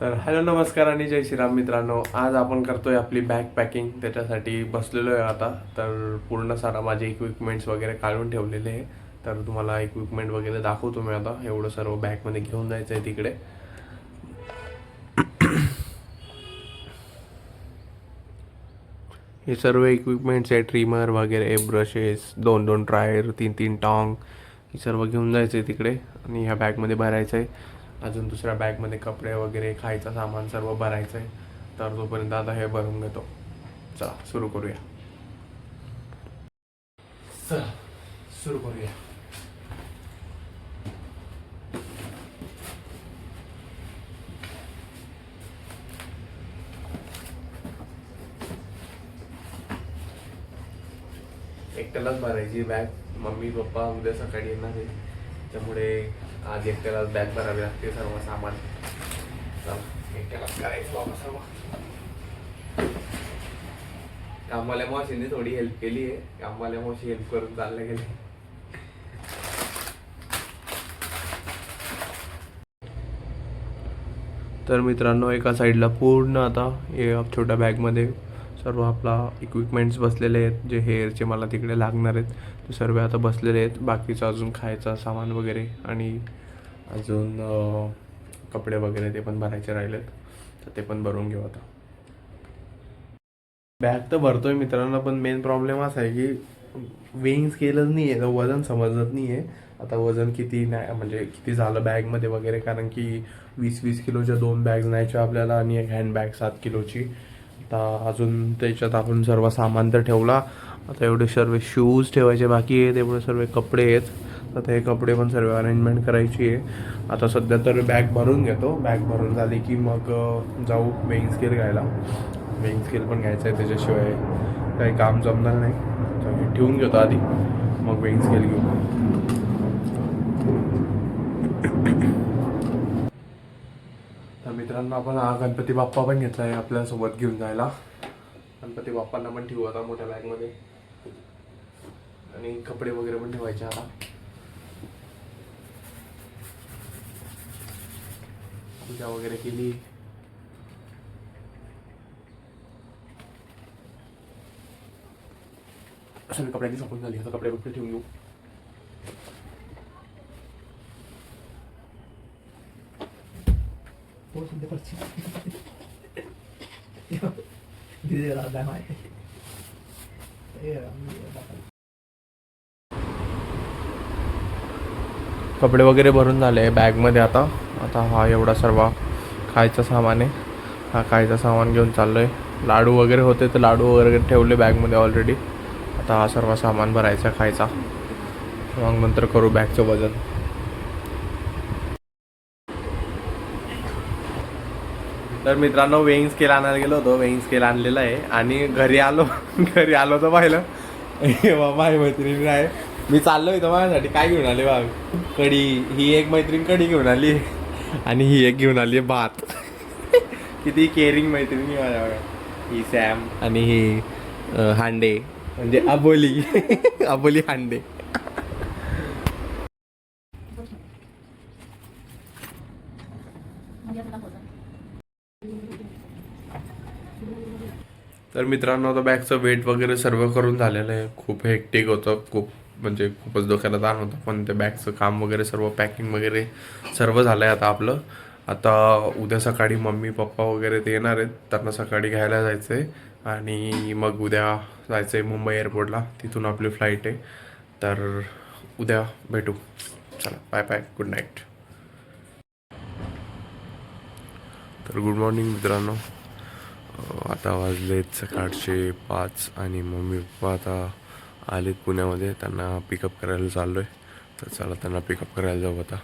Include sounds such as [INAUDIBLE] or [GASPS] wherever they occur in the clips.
तर हॅलो नमस्कार आणि जय श्रीराम मित्रांनो. आज आपण करतोय आपली बॅग पॅकिंग त्याच्यासाठी बसलेलो आहे आता. तर पूर्ण सारा माझे इक्विपमेंट्स वगैरे काढून ठेवलेले आहे. तर तुम्हाला इक्विपमेंट वगैरे दाखवतो मी आता. एवढं सर्व बॅगमध्ये घेऊन जायचं आहे तिकडे. हे सर्व इक्विपमेंट्स आहे. ट्रिमर वगैरे ब्रशेस दोन दोन ड्रायर तीन तीन टॉंग हे सर्व घेऊन जायचं आहे तिकडे. आणि ह्या बॅगमध्ये भरायचं आहे अजून दुसऱ्या बॅगमध्ये कपडे वगैरे खायचं सामान सर्व भरायचं आहे तर तोपर्यंत आता हे भरून घेतो. चला सुरू करूया. चला सुरू करूया. एकट्यालाच भरायची बॅग. मम्मी पप्पा उद्या सकाळी येणार आहे. त्यामुळे आज एकट्याला बॅग भरावी लागते सर्व सामान. एकट्याला करायचं बाबा सर्व. कामवाल्या मावशीने थोडी हेल्प केली आहे. कामवाल्या मावशी हेल्प करून चालले गेले. तर मित्रांनो एका साईडला पूर्ण आता हे छोट्या बॅगमध्ये सर्व आपला इक्विपमेंट्स बसलेले आहेत. जे हेअरचे मला तिकडे लागणार आहेत. ते सर्व आता बसलेले आहेत. बाकीचं अजून खायचं सामान वगैरे आणि अजून कपडे वगैरे ते पण भरायचे राहिलेत तर ते पण भरून घेऊ आता. बॅग तर भरतोय मित्रांनो पण मेन प्रॉब्लेम असा आहे की वेईंग स्केलच नाही आहे तर वजन समजत नाही आहे आता वजन किती नाही म्हणजे किती झालं बॅगमध्ये वगैरे कारण की वीस वीस किलोच्या दोन बॅग्स न्यायच्या आपल्याला आणि एक हँडबॅग सात किलोची. आता अजून त्याच्यात आपण सर्व सामान तर ठेवला. आता एवढे सर्व शूज ठेवायचे बाकी आहेत एवढे सर्व कपडे आहेत. आता हे कपडे पण सर्व अरेंजमेंट करायची आहे. आता सध्या तर बॅग भरून घेतो. बॅग भरून झाली की मग जाऊ वेईंग स्केल घ्यायला. वेईंग स्केल पण घ्यायचं आहे त्याच्याशिवाय काही काम जमणार नाही. तर ठेवून घेतो आधी. मग वेईंग स्केल घेऊ. तर मित्रांनो आपण हा गणपती बाप्पा पण घेतला आहे आपल्यासोबत घेऊन जायला. गणपती बाप्पांना पण ठेवू आता मोठ्या बॅगमध्ये आणि कपडे वगैरे पण ठेवायचे आता. पूजा वगैरे केली सगळी कपड्यांची संपून झाली आता कपडे वगैरे ठेवून घेऊ. Era कपडे वगैरे भरून झाले बॅगमध्ये आता आता हा एवढा सर्व खायचं सामान आहे. हा खायचं सामान घेऊन चाललो आहे लाडू वगैरे होते तर लाडू वगैरे ठेवले बॅगमध्ये ऑलरेडी आता हा सर्व सामान भरायचा खायचा. मग नंतर करू बॅगचं वजन. तर मित्रांनो वेईंग स्केल आणायला गेलो होतो. वेईंग स्केल आणलेला आहे. आणि घरी आलो घरी आलो तर पाहिलं. बाबा माझी मैत्रीण आहे. मी चाललो तर माझ्यासाठी. काय घेऊन आले बा? कढी. ही एक मैत्रीण कढी घेऊन आली. आणि ही एक घेऊन आली भात. किती केअरिंग मैत्रिणी माझ्या बघा. ही सॅम. आणि ही हांडे. म्हणजे अबोली. अबोली हांडे. तर मित्रांनो आता बॅगचं वेट वगैरे सर्व करून झालेलं आहे. खूप हेक्टिक होतं. खूप म्हणजे खूपच डोक्याला ताण होतं. पण ते बॅगचं काम वगैरे सर्व पॅकिंग वगैरे सर्व झालं आहे आता आपलं. आता उद्या सकाळी मम्मी पप्पा वगैरे ते येणार आहेत. त्यांना सकाळी घ्यायला जायचं आहे आणि मग उद्या जायचं आहे मुंबई एअरपोर्टला तिथून आपली फ्लाईट आहे. तर उद्या भेटू. चला बाय बाय गुड नाईट तर गुड मॉर्निंग मित्रांनो. आता वाजलेत सकाळचे पाच आणि मम्मी पप्पा आता आले पुण्यामध्ये त्यांना पिकअप करायला चाललो आहे तर चला त्यांना पिकअप करायला जाऊ आता.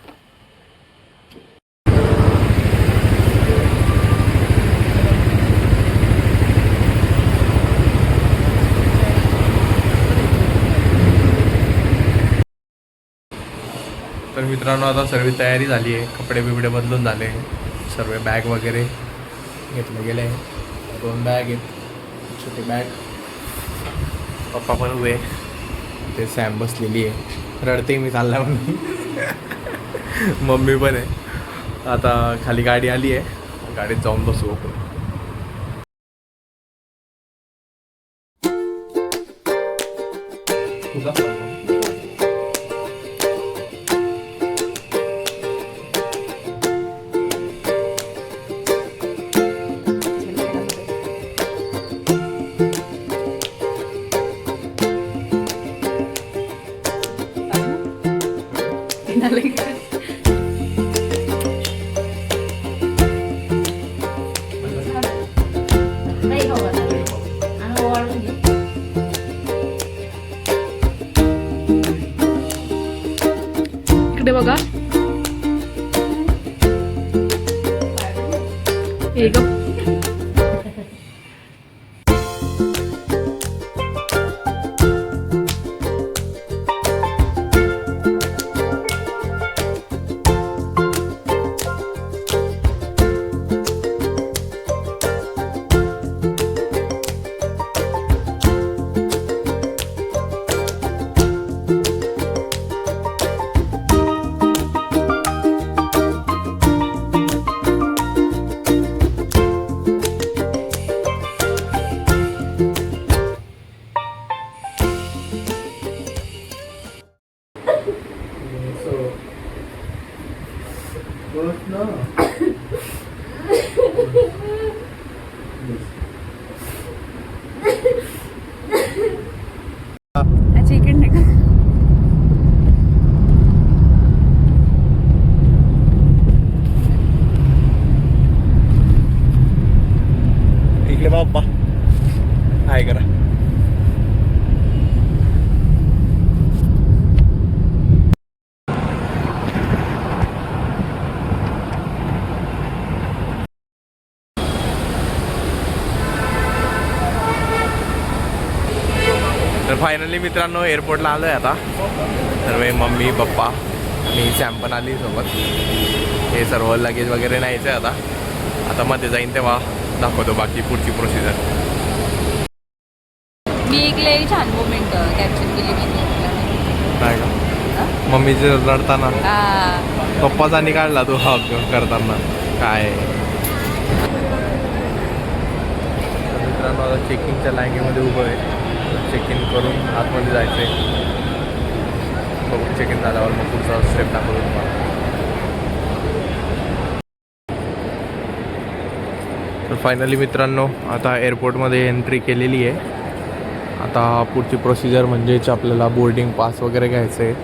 तर मित्रांनो आता सर्व तयारी झाली आहे. कपडे बिपडे बदलून झाले. सर्व बॅग वगैरे घेतले गेले. दोन बॅग आहेत. छोटी बॅग पप्पा पण उभे. ते सॅम बसलेली आहे. रडते मी चालला म्हणून. मम्मी पण आहे. आता खाली गाडी आली आहे. गाडीत जाऊन बसू आपण. तर फायनली मित्रांनो एअरपोर्टला आलो आहे आता. सर्व मम्मी पप्पा आणि सॅम पण आली सोबत. हे सर्व लगेज वगैरे न्यायचं आहे आता. आता मध्ये जाईन तेव्हा दाखवतो बाकी पुढची प्रोसिजर मी छान मोमेंट कॅप्चर केली मी काय का मम्मीचे रडताना. पप्पाचा काढला तू हक करताना. काय? तर मित्रांनो आता चेकिंगच्या लाईनीमध्ये उभं आहे. चेक इन करून आतमध्ये जायचं आहे बघू चेक इन झाल्यावर मग पुढचा स्टेप दाखवतो तुम्हाला. तर फायनली मित्रांनो आता एअरपोर्टमध्ये एंट्री केलेली आहे. आता पुढची प्रोसिजर म्हणजेच आपल्याला बोर्डिंग पास वगैरे घ्यायचं आहे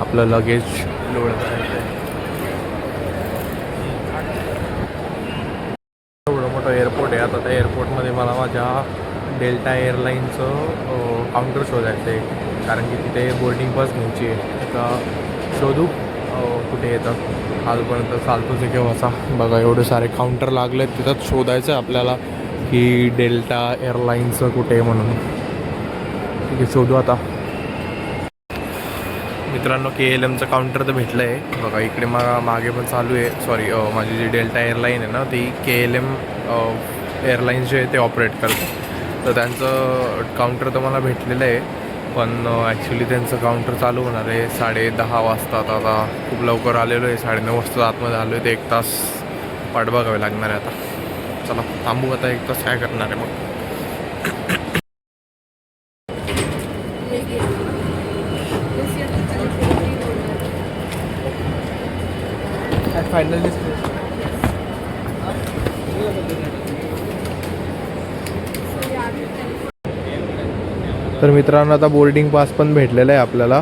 आपलं लगेज लोड करायचं आहे एवढं मोठं एअरपोर्ट आहे आता त्या एअरपोर्टमध्ये मला माझ्या डेल्टा एअरलाईनचं काउंटर शोधायचं आहे कारण की तिथे बोर्डिंग बस घ्यायची आहे आता शोधू कुठे येतं आजपर्यंत चालतोच आहे असा. बघा एवढे सारे काउंटर लागले आहेत तिथंच शोधायचं आहे आपल्याला की डेल्टा एअरलाईनचं कुठे आहे म्हणून. ठीक आहे शोधू आता. मित्रांनो के एल एमचं काउंटर तर भेटलं आहे बघा इकडे मा मागे पण चालू आहे. सॉरी माझी जी डेल्टा एअरलाईन आहे ना ती के एल एम एअरलाईन्स जे आहे ते ऑपरेट करते. तर त्यांचं काउंटर तर मला भेटलेलं आहे. पण ॲक्च्युली त्यांचं काउंटर चालू होणार आहे साडे दहा वाजता. आता आता खूप लवकर आलेलो आहे. साडेनऊ वाजता आतमध्ये आलो आहे ते एक तास वाट बघावी लागणार आहे आता. चला थांबू आता एक तास. काय करणार आहे मग? फायनली तर मित्रांनो आता बोर्डिंग पास पण भेटलेला आहे आपल्याला.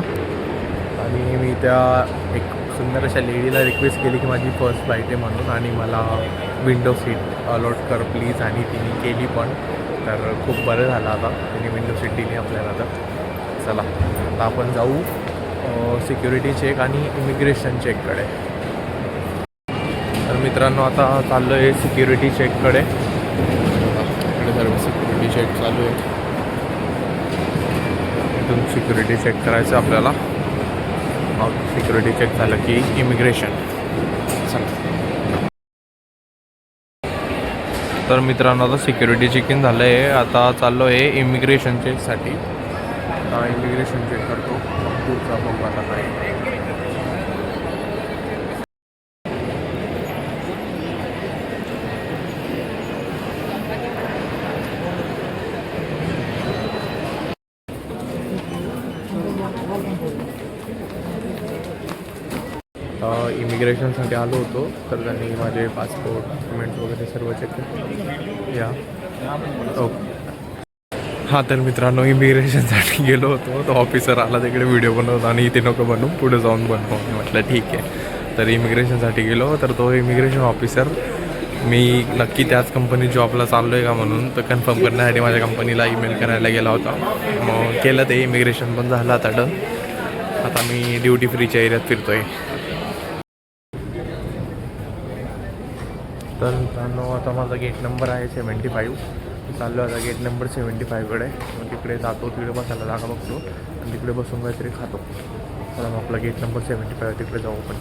आणि मी त्या एक सुंदर अशा लेडीला रिक्वेस्ट केली की माझी फर्स्ट फ्लाईट आहे म्हणून आणि मला विंडो सीट अलॉट कर प्लीज आणि तिने केली पण. तर खूप बरं झालं आता. तिने विंडो सीट दिली आपल्याला तर चला आता आपण जाऊ सिक्युरिटी चेक आणि इमिग्रेशन चेककडे तर मित्रांनो आता चाललो आहे सिक्युरिटी चेककडे इकडे सर्व सिक्युरिटी चेक चालू आहे. इथून सिक्युरिटी चेक करायचं आपल्याला. मग सिक्युरिटी चेक झालं की इमिग्रेशन तर मित्रांनो आता सिक्युरिटी चेक इन झालं आहे आता चाललो आहे इमिग्रेशन चेकसाठी आता इमिग्रेशन चेक करतो. पुढचा बघू आता काय इमिग्रेशनसाठी आलो होतो तर त्यांनी माझे पासपोर्ट डॉक्युमेंट वगैरे सर्व चेक केले. या. हो. ओके हां तर मित्रांनो इमिग्रेशनसाठी गेलो होतो तो ऑफिसर आला तिकडे व्हिडिओ बनवतो आणि इथे नको बनवू पुढे जाऊन बनवू. मी म्हटलं ठीक आहे. तर इमिग्रेशनसाठी गेलो तर तो इमिग्रेशन ऑफिसर मी नक्की त्याच कंपनीत जॉबला चाललो आहे का म्हणून? तर कन्फर्म करण्यासाठी माझ्या कंपनीला ईमेल करायला गेला होता. मग केलं ते इमिग्रेशन पण झालं आता डन. आता मी ड्युटी फ्रीच्या एरियात फिरतो आहे तर मित्रांनो आता माझा गेट नंबर आहे सेवन्टी फाईव्ह चाललो आता गेट नंबर सेवन्टी फाईव्हकडे मग तिकडे जातो तिकडे बसायला जागा बघतो आणि तिकडे बसून काहीतरी खातो. तर मग आपला गेट नंबर सेवन्टी फाईव्ह तिकडे जाऊ आपण.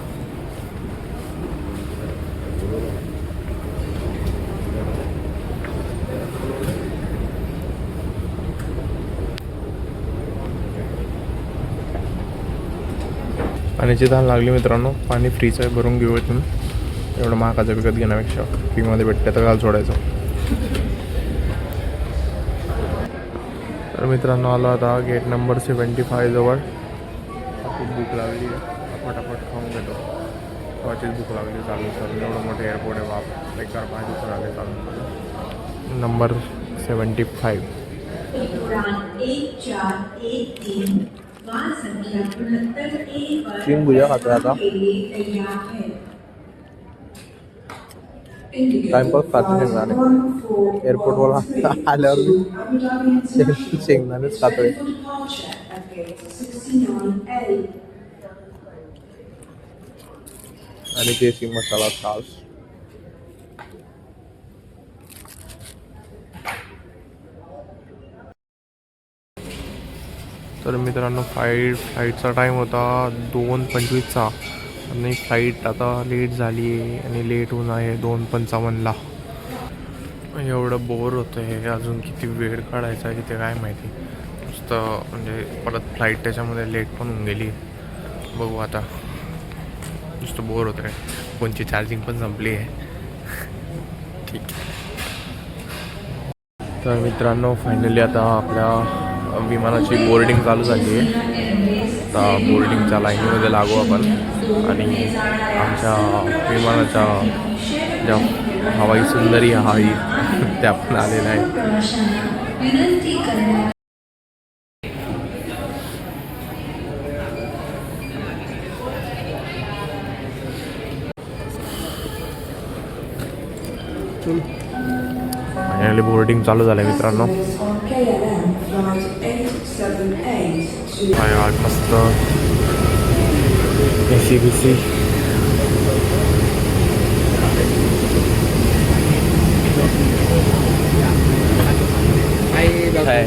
पाण्याची धान लागली मित्रांनो. पाणी फ्रीचं आहे भरून घेऊ तुम्ही एवढं महागाचं विकत घेण्यापेक्षा फ्रीमध्ये भेटते तर घाल सोडायचं. तर मित्रांनो आलो आता गेट नंबर सेवन्टी फाय जवळ. खूप भूक लागली आहे. पटापट खाऊन घेतो. तेव्हाचीच भूक लागली चालू सर. एवढं मोठं एअरपोर्ट आहे बाप. बेकार पाहिजे दिवस आले चालू नंबर सेवन्टी फाईव्ह तीन भुजा खाते आता. टाइमपास खाते शेंगदाणे एअरपोर्टवर आल्यावर शेंगदाणेच खातोय. आणि देसी मसाला सास तर मित्रांनो फ्लाईट फ्लाईटचा टाईम होता दोन पंचवीसचा. आणि फ्लाईट आता लेट झाली आहे आणि लेट होऊन आहे दोन पंचावन्नला एवढं बोर होतं हे. अजून किती वेळ काढायचा आहे तिथे काय माहिती. नुसतं म्हणजे परत फ्लाईट त्याच्यामध्ये लेट पण होऊन गेली. बघू आता. नुसतं बोर होतं आहे फोनची चार्जिंग पण संपली आहे. ठीक आहे. तर मित्रांनो फायनली आता आपल्या विमानाची बोर्डिंग चालू झाली आहे. आता बोर्डिंगच्या लाईनीमध्ये लागू आपण. आणि आमच्या विमानाच्या ज्या हवाई सुंदरी हवाई [LAUGHS] त्या पण आलेल्या आहेत. फायनली बोर्डिंग चालू झालं मित्रांनो. Bayağı arkası da SUV'si. Hi, doctor. Hi.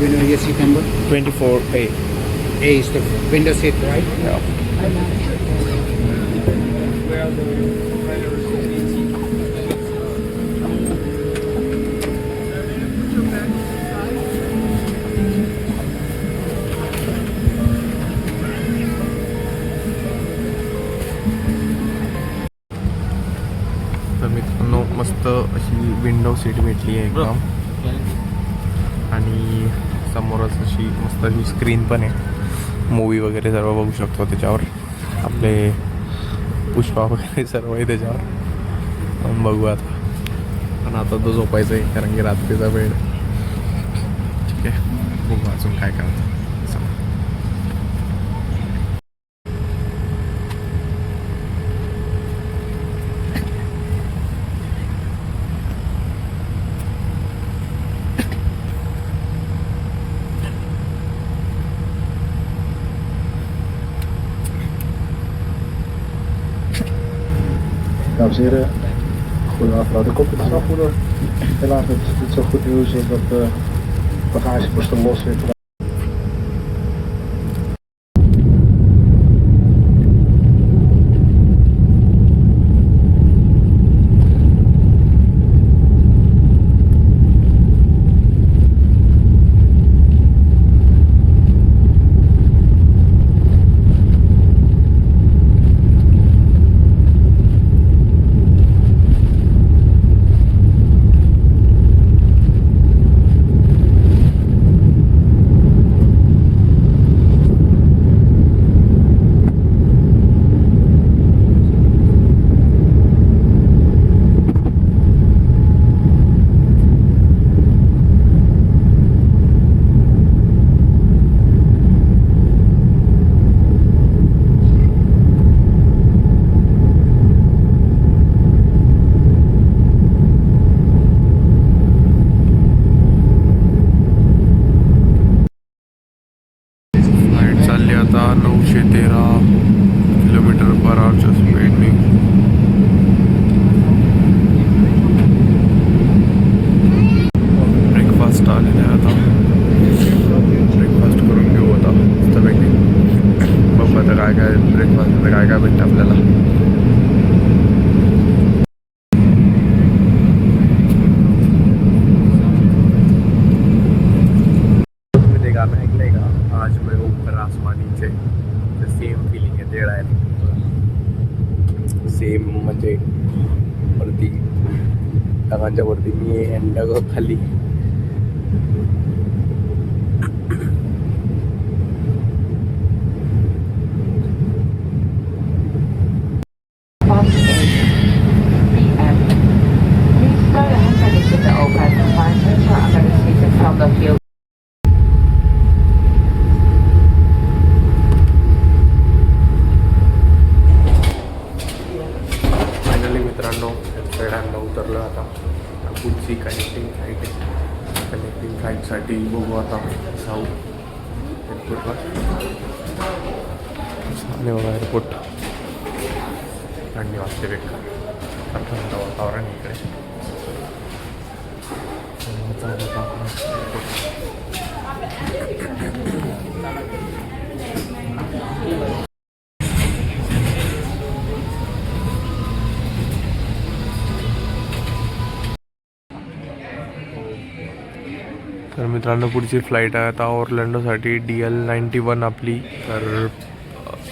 You know your seat number? 24A. A is the window seat, right? Yeah. Window seat भेटली आहे एकदम. आणि समोरच अशी मस्त अशी स्क्रीन पण आहे. मूवी वगैरे सर्व बघू शकतो त्याच्यावर. आपले पुष्पा वगैरे सर्व आहे त्याच्यावर. बघू आता. पण आता तो झोपायचं आहे कारण की रात्रीचा वेळ. ठीक आहे. बघू अजून काय करतो Dames en heren, goedenavond. Nou, de kop afvoerder. Helaas is het zo goed nieuws dat de bagageposten los zit. ढगांच्या मी आहे खाली PM. Please slow down for the ship to open. Passengers are under the seated from the fuel. Finally मित्रांनो डॅमला उतरलो आता पुढची connecting flight आहे कनेक्टिंग फ्लाईटसाठी बघू आता जाऊ एअरपोर्टला आणि बघा एअरपोर्ट थंडी वाजते बेकार थंड वातावरण आहे इकडे जाऊ आता आपण airport. तर मित्रांनो पुढची फ्लाईट आहे आता ऑर्लँडोसाठी. डी एल नाईन्टी वन आपली. तर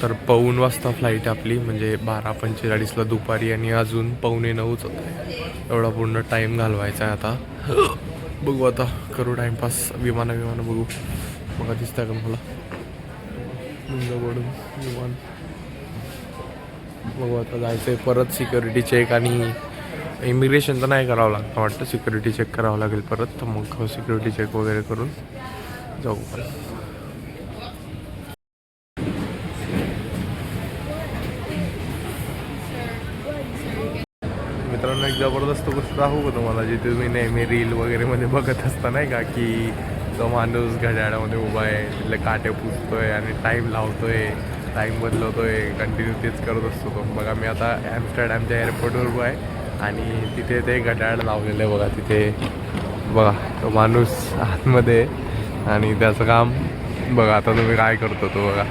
तर पाऊन वाजता फ्लाईट आपली. म्हणजे बारा पंचेचाळीसला दुपारी आणि अजून पावणे नऊच होत आहे. एवढा पूर्ण टाईम घालवायचा आहे आता. [GASPS] बघू आता. करू टाईमपास विमानं विमानं बघू. बघा दिसतं का मला? मुंबईवरून विमान. बघू आता जायचं आहे परत सिक्युरिटी चेक आणि इमिग्रेशन तर नाही करावं लागतं वाटतं. सिक्युरिटी चेक करावं लागेल परत. तर मग सिक्युरिटी चेक वगैरे करून जाऊ. पण मित्रांनो एक जबरदस्त गोष्ट दाखवू का तुम्हाला जी तुम्ही नेहमी रील वगैरे मध्ये बघत असता नाही का की तो माणूस घड्याळामध्ये उभा आहे तिथले काटे पुसतोय आणि टाईम लावतोय टाईम बदलवतोय कंटिन्यू तेच करत असतो तो. बघा मी आता ॲम्स्टरडॅमच्या एअरपोर्टवर उभा आहे. आणि तिथे ते घड्याळ लावलेलं आहे बघा तिथे. बघा तो माणूस आतमध्ये आहे आणि त्याचं काम बघा आता तुम्ही काय करतो तो बघा.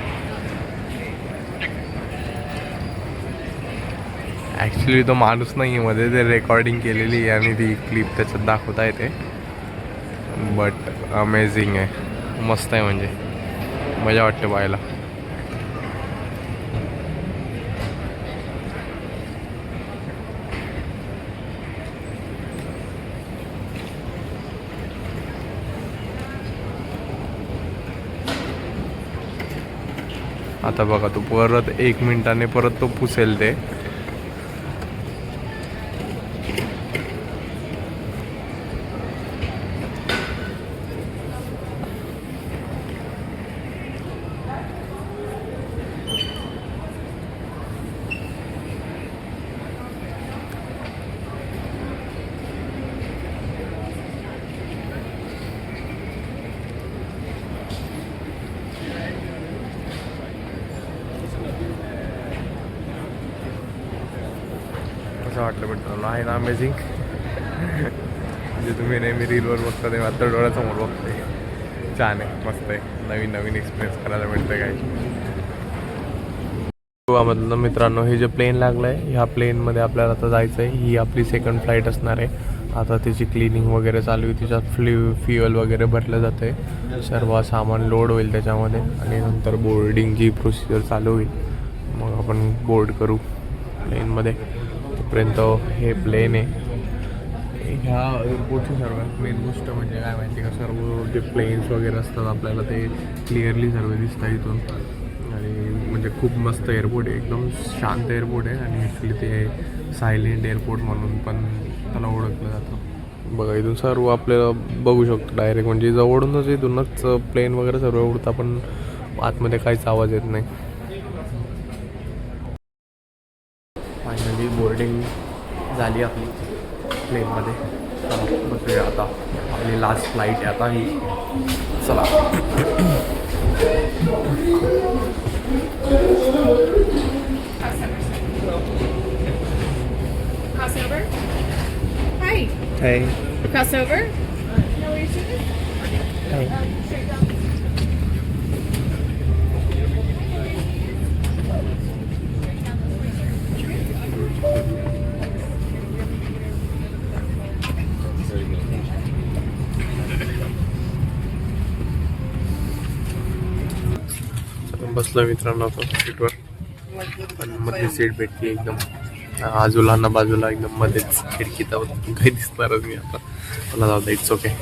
ॲक्च्युली तो माणूस नाही आहे मध्ये ते रेकॉर्डिंग केलेली आहे आणि ती क्लिप त्याच्यात दाखवता येते बट अमेझिंग आहे. मस्त आहे म्हणजे. मजा वाटते पाहायला. आता बघा तो परत एक मिनिटाने परत तो पुसेल ते कसं वाटलं मित्रांनो आहे ना अमेझिंग म्हणजे तुम्ही नेहमी रीलवर बघता तेव्हा आता डोळ्यासमोर बघते. छान आहे मस्त आहे. नवीन नवीन एक्सपिरियन्स करायला मिळतं काय गोवामधलं मित्रांनो हे जे प्लेन लागलं आहे ह्या प्लेनमध्ये आपल्याला आता जायचं आहे ही आपली सेकंड फ्लाईट असणार आहे. आता त्याची क्लिनिंग वगैरे चालू आहे. तिच्यात फ्ल्यू फ्युअल वगैरे भरलं जातं आहे सर्व सामान लोड होईल त्याच्यामध्ये. आणि नंतर बोर्डिंगची प्रोसिजर चालू होईल मग आपण बोर्ड करू प्लेनमध्ये तोपर्यंत हे प्लेन आहे. ह्या एअरपोर्टची सर्वात मेन गोष्ट म्हणजे काय माहिती का? सर्व जे प्लेन्स वगैरे असतात आपल्याला ते क्लिअरली सर्व दिसतात इथून. आणि म्हणजे खूप मस्त एअरपोर्ट आहे. एकदम शांत एअरपोर्ट आहे आणि ॲक्च्युली ते सायलेंट एअरपोर्ट म्हणून पण त्याला ओळखलं जातं. बघा इथून सर्व आपल्याला बघू शकतो डायरेक्ट म्हणजे जवळूनच इथूनच प्लेन वगैरे सर्व उडतं. पण आतमध्ये काहीच आवाज येत नाही. फायनली बोर्डिंग झाली आपली प्लेनमध्ये चला बसूया आता आपली लास्ट फ्लाईट आहे आता ही चला Crossover. Hi. Hey. Crossover. No बसलो मित्रांनो आता सीटवर. पण मध्ये सीट भेटली एकदम. आजूला ना बाजूला एकदम मध्येच खिडकीत आहोत. काही दिसणारच मी आता. मला जाऊ it's okay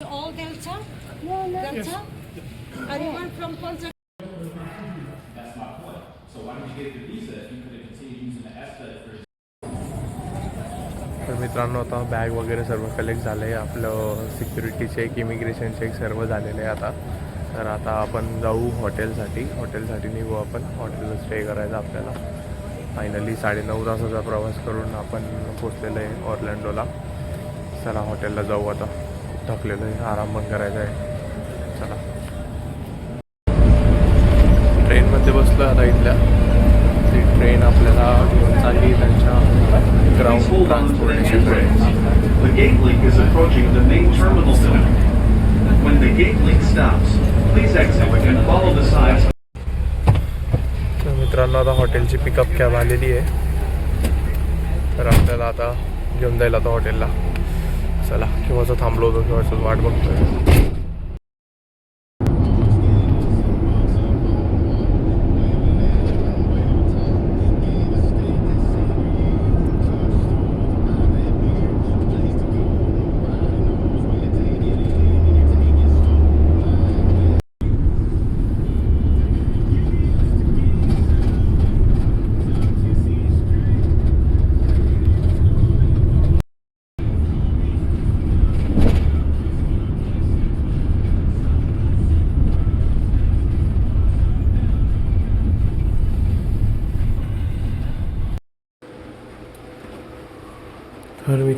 All Delta? Delta? Anyone from Ponta? तर मित्रांनो आता बॅग वगैरे सर्व कलेक्ट झालं आहे आपलं सिक्युरिटी चेक इमिग्रेशन चेक सर्व झालेलं आहे आता. तर आता आपण जाऊ हॉटेलसाठी. हॉटेलसाठी निघू आपण. हॉटेलला स्टे करायचं आपल्याला. फायनली साडेनऊ तासाचा प्रवास करून आपण पोचलेलो आहे ऑर्लँडोला. चला हॉटेलला जाऊ आता. खूप थकलेलो आहे. आराम पण करायचा आहे. चला. ट्रेनमध्ये बसलो आता इथल्या. ती ट्रेन आपल्याला घेऊन चालली त्यांच्या ग्राउंड ट्रान्सपोर्टेशनकडे The gate link is approaching the main terminal building. When the gate link stops, please exit and follow the signs तर मित्रांनो आता हॉटेलची पिकअप कॅब आलेली आहे तर आपल्याला आता घेऊन जाईल आता हॉटेलला चला केव्हाचं थांबलो होतो केव्हाचं वाट बघतोय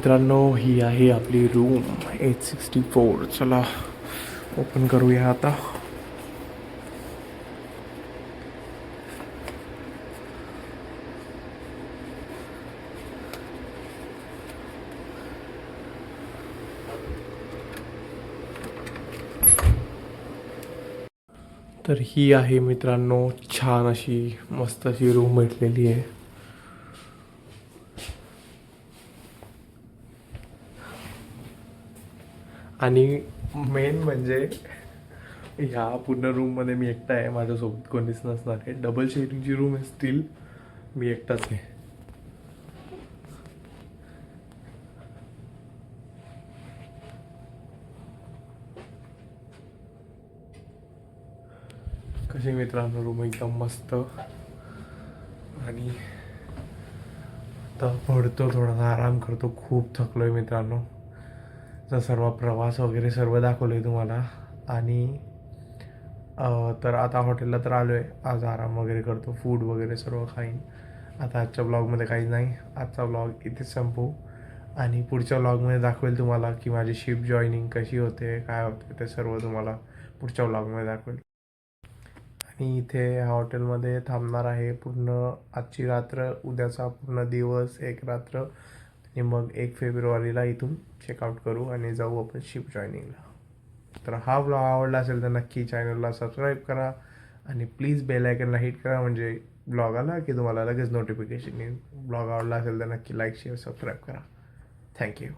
मित्रांनो ही आहे आपली रूम एट सिक्स्टी फोर चला ओपन करूया आता. तर ही आहे मित्रांनो छान अशी मस्त अशी रूम भेटलेली आहे. आणि मेन म्हणजे ह्या पूर्ण रूममध्ये मी एकटा आहे. माझ्यासोबत कोणीच नसणार आहे. डबल शेअरिंगची रूम आहे स्टील मी एकटाच आहे. कशी मित्रांनो रूम एकदम मस्त. आणि आता पडतो थोडासा. आराम करतो. खूप थकलो आहे मित्रांनो. तर सर्व प्रवास वगैरे सर्व दाखवलं आहे तुम्हाला. आणि तर आता हॉटेलला तर आलो आहे आज आराम वगैरे करतो. फूड वगैरे सर्व खाईन आता आजच्या ब्लॉगमध्ये काहीच नाही. आजचा ब्लॉग इथेच संपू. आणि पुढच्या ब्लॉगमध्ये दाखवेल तुम्हाला की माझी शिप जॉईनिंग कशी होते काय होते ते सर्व तुम्हाला पुढच्या ब्लॉगमध्ये दाखवेल. आणि इथे ह्या हॉटेलमध्ये थांबणार आहे पूर्ण आजची रात्र. उद्याचा पूर्ण दिवस एक रात्र. आणि मग एक फेब्रुवारीला इथून चेकआउट करू आणि जाऊ आपण शिप जॉईनिंगला तर हा ब्लॉग आवडला असेल तर नक्की चॅनलला सबस्क्राईब करा आणि प्लीज बेल आयकनला हिट करा म्हणजे ब्लॉग आला की तुम्हाला लगेच नोटिफिकेशन येईल. ब्लॉग आवडला असेल तर नक्की लाईक शेअर सबस्क्राईब करा. Thank you